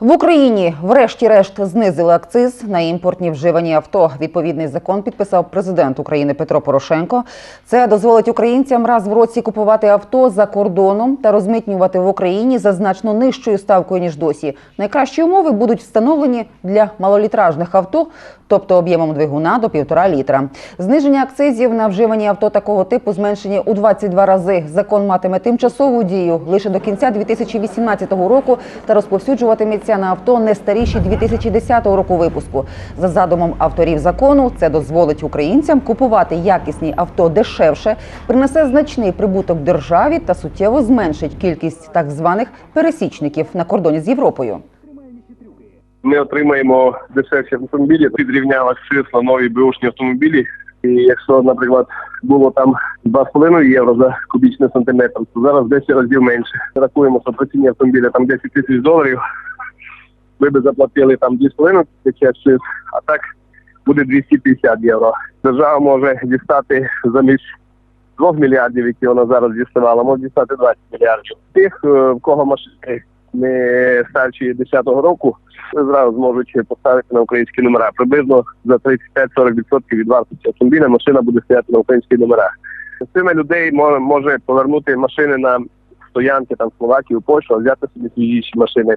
В Україні, врешті-решт, знизили акциз на імпортні вживані авто. Відповідний закон підписав президент України Петро Порошенко. Це дозволить українцям раз в році купувати авто за кордоном та розмитнювати в Україні за значно нижчою ставкою ніж досі. Найкращі умови будуть встановлені для малолітражних авто, тобто об'ємом двигуна до півтора літра. Зниження акцизів на вживані авто такого типу зменшені у 22 рази. Закон матиме тимчасову дію лише до кінця 2018 року та розповсюджуватиметься на авто не старіші 2010 року випуску. За задумом авторів закону, це дозволить українцям купувати якісні авто дешевше, принесе значний прибуток державі та суттєво зменшить кількість так званих пересічників на кордоні з Європою. Ми отримаємо дешевші автомобілі, підрівняв акциз на нові беушні автомобілі. І якщо, наприклад, було там 2,5 євро за кубічний сантиметр, то зараз 10 разів менше. Рахуємо, що по ціні автомобіля там 10 тисяч доларів. Ви би заплатили там 2,5 тисячі а так буде 250 євро. Держава може дістати замість 2 мільярдів, які вона зараз діставала, може дістати 20 мільярдів. Тих, е, в кого машини не старші 10-го року, зразу зможуть поставити на українські номера. Приблизно за 35-40% від вартості автомобіля машина буде стояти на українських номерах. Частина людей може, повернути машини на стоянки там в Словакію, Польщу, а взяти собі свіжіші машини.